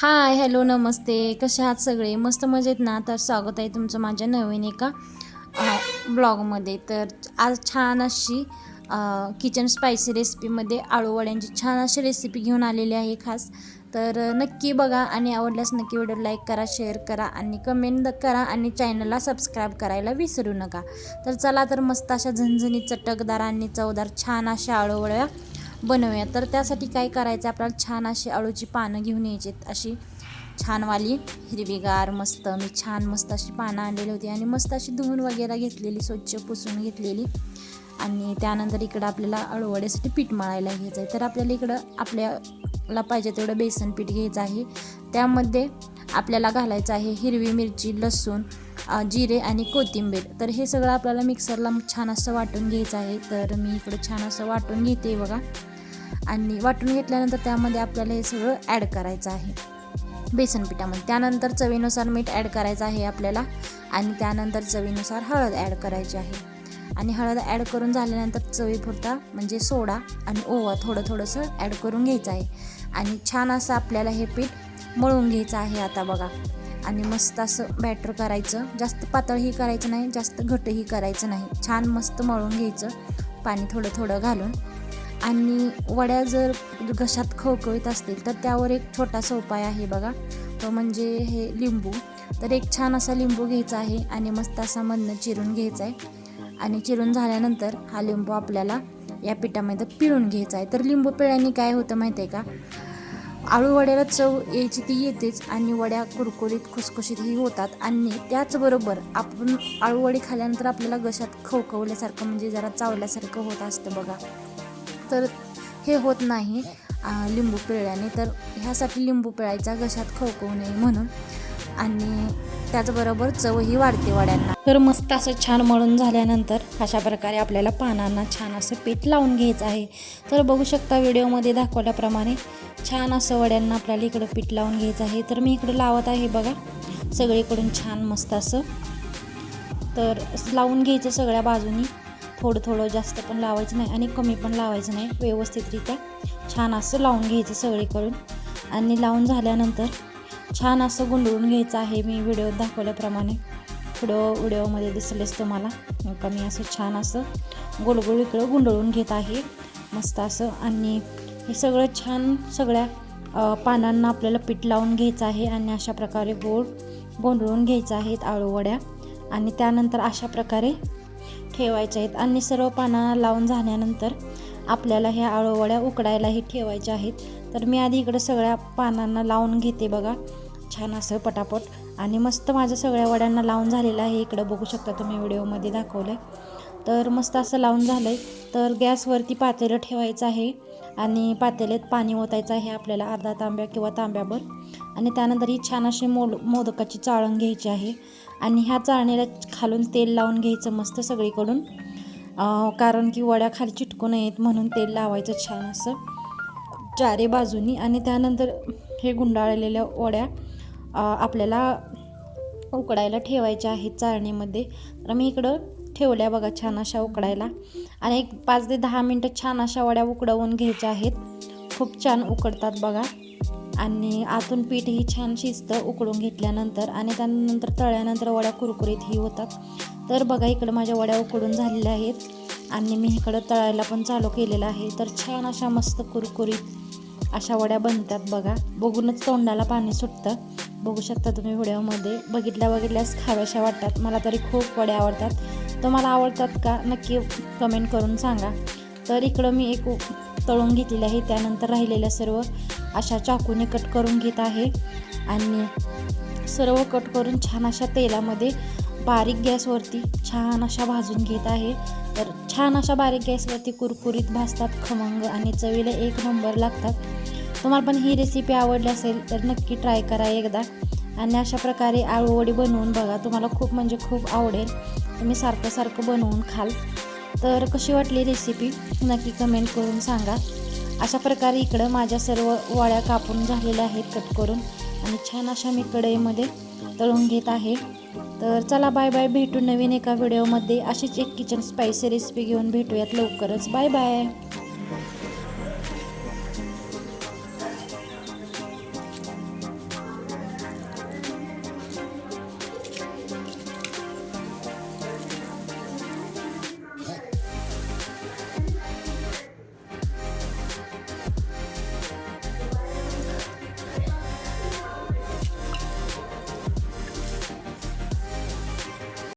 Hi hello नमस्ते. कसे आहात सगळे? मस्त मजेत ना? तर स्वागत आहे तुमचं माझ्या नवीन एका ब्लॉगमध्ये. तर आज छान अशी किचन स्पायसी रेसिपीमध्ये आळूवड्यांची छान अशी रेसिपी घेऊन आलेली आहे खास. तर नक्की बघा आणि आवडल्यास नक्की व्हिडिओ लाईक करा शेअर करा आणि कमेंट करा आणि चॅनलला सबस्क्राईब करायला विसरू नका. तर चला तर मस्त अशा झणझणीत चटकदार आणि चवदार छान अशा आळूवड्या बनवूया. तर त्यासाठी काय करायचं? आपल्याला छान अशी अळूची पानं घेऊन यायची अशी छानवाली हिरवीगार मस्त. मी छान मस्त अशी पानं आणलेली होती आणि मस्त अशी धुवून वगैरे घेतलेली स्वच्छ पुसून घेतलेली. आणि त्यानंतर इकडं आपल्याला अळूवड्यासाठी पीठ मळायला घ्यायचं आहे तर आपल्याला इकडं आपल्याला पाहिजे तेवढं बेसन पीठ घ्यायचं आहे. त्यामध्ये आपल्याला घालायचं आहे हिरवी मिरची लसूण जिरे आणि कोथिंबीर. तर हे सगळं आपल्याला मिक्सरला छान असं वाटून घ्यायचं आहे. तर मी इकडं छान असं वाटून घेते बघा. आणि वाटून घेतल्यानंतर त्यामध्ये आपल्याला हे सगळं ॲड करायचं आहे. बेसन पिठामध्ये. त्यानंतर चवीनुसार मीठ ॲड करायचं आहे आपल्याला. आणि त्यानंतर चवीनुसार हळद ॲड करायची आहे. आणि हळद ॲड करून झाल्यानंतर चवीपुरता म्हणजे सोडा आणि ओवा थोडं थोडंसं ॲड करून घ्यायचं आहे. आणि छान असं आपल्याला हे पीठ मळून घ्यायचं आहे आता बघा. आणि मस्त असं बॅटर करायचं. जास्त पातळही करायचं नाही जास्त घटही करायचं नाही. छान मस्त मळून घ्यायचं पाणी थोडं थोडं घालून. आणि वड्या जर घशात खवखवीत असतील तर त्यावर एक छोटासा उपाय आहे बघा. तो म्हणजे हे लिंबू. तर एक छान असा लिंबू घ्यायचा आहे आणि मस्त असा मधनं चिरून घ्यायचा आहे. आणि चिरून झाल्यानंतर हा लिंबू आपल्याला या पिठामध्ये पिळून घ्यायचा आहे. तर लिंबू पिळ्याने काय होतं माहिती आहे का? आळू वड्याला चव यायची ती येतेच आणि वड्या कुरकुरीत खुसखुशीतही होतात. आणि त्याचबरोबर आपण आळू वडी खाल्यानंतर आपल्याला घशात खवखवल्यासारखं म्हणजे जरा चावल्यासारखं होत असतं बघा. तर हे होत नाही लिंबू पिळल्याने. तर ह्यासाठी लिंबू पिळायचा घशात खवखवू नये म्हणून. आणि त्याचबरोबर चवही वाढते वड्यांना. तर मस्त असं छान मळून झाल्यानंतर अशा प्रकारे आपल्याला पानांना छान असं पीठ लावून घ्यायचं आहे. तर बघू शकता व्हिडिओमध्ये दाखवल्याप्रमाणे छान असं वड्यांना आपल्याला इकडं पीठ लावून घ्यायचं आहे. तर मी इकडं लावत आहे बघा. सगळीकडून छान मस्त असं. तर लावून घ्यायचं सगळ्या बाजूनी. थोडं थोडं जास्त पण लावायचं नाही आणि कमी पण लावायचं नाही. व्यवस्थितरित्या छान असं लावून घ्यायचं सगळीकडून. आणि लावून झाल्यानंतर छान असं गुंडळून घ्यायचं आहे मी व्हिडिओ दाखवल्याप्रमाणे. पुढं व्हिडिओमध्ये दिसलेच तुम्हाला. का मी असं छान असं गोलगोल इकडं गुंडळून घेत आहे. मस्त असं. आणि हे सगळं छान सगळ्या पानांना आपल्याला पीठ लावून घ्यायचं आहे आणि अशा प्रकारे गोड गोंधळून घ्यायचं आहेत आळूवड्या आणि त्यानंतर अशा प्रकारे ठेवायच्या आहेत. आणि सर्व पानांना लावून झाल्यानंतर आपल्याला ह्या आळूवड्या उकडायलाही ठेवायच्या आहेत. तर मी आधी इकडं सगळ्या पानांना लावून घेते बघा. छान असं पटापट. आणि मस्त माझ्या सगळ्या वड्यांना लावून झालेलं आहे. इकडं बघू शकता तुम्ही व्हिडिओमध्ये दाखवलं आहे तर मस्त असं लावून झालं आहे तर गॅसवरती पातेलं ठेवायचं आहे आणि पातेल्यात पाणी ओतायचं आहे आपल्याला अर्धा तांब्या किंवा तांब्याभर. आणि त्यानंतर ही छान अशी मोड मोदकाची चाळण घ्यायची आहे. आणि ह्या चाळणीला खालून तेल लावून घ्यायचं मस्त सगळीकडून. कारण की वड्या खाली चिटकू नयेत म्हणून तेल लावायचं छान असं. चारे बाजूनी आणि त्यानंतर हे गुंडाळलेल्या वड्या आपल्याला उकडायला ठेवायच्या आहेत चाळणीमध्ये. तर मी इकडं ठेवल्या बघा छान अशा उकडायला. आणि एक पाच ते दहा मिनटं छान अशा वड्या उकडवून घ्यायच्या आहेत. खूप छान उकडतात बघा. आणि आतून पीठही छान शिजतं उकडून घेतल्यानंतर. आणि त्यानंतर तळल्यानंतर वड्या कुरकुरीतही होतात. तर बघा इकडं माझ्या वड्या उकडून झालेल्या आहेत. आणि मी इकडं तळायला पण चालू केलेलं आहे. तर छान अशा मस्त कुरकुरीत अशा वड्या बनतात बघा. बघूनच तोंडाला पाणी सुटतं. बघू शकता तुम्ही व्हिडिओमध्ये. बघितल्या बघितल्यास खाव्याशा वाटतात. मला तरी खूप वड्या आवडतात. तुम्हाला आवडतात का? नक्की कमेंट करून सांगा. तर इकडं मी एक तळून घेतलेलं आहे. त्यानंतर राहिलेल्या सर्व अशा चाकूने कट करून घेत आहे. आणि सर्व कट करून छान अशा तेलामध्ये बारीक गॅसवरती छान अशा भाजून घेत आहे. तर छान अशा बारीक गॅसवरती कुरकुरीत भाजतात खमंग आणि चवीला एक नंबर लागतात. तुम्हाला पण ही रेसिपी आवडली असेल तर नक्की ट्राय करा एकदा. आणि अशा प्रकारे आळूवडी बनवून बघा तुम्हाला खूप म्हणजे खूप आवडेल. तुम्ही सारखं सारखं बनवून खाल. तर कशी वाटली रेसिपी नक्की कमेंट करून सांगा. अशा प्रकारे इकडं माझ्या सर्व वड्या कापून झालेल्या आहेत कट करून. आणि छान अशा मी कढईमध्ये तळून घेत आहे. तर चला बाय बाय भेटू नवीन एका व्हिडिओमध्ये अशीच एक किचन स्पायसी रेसिपी घेऊन भेटूयात लवकरच. Bye bye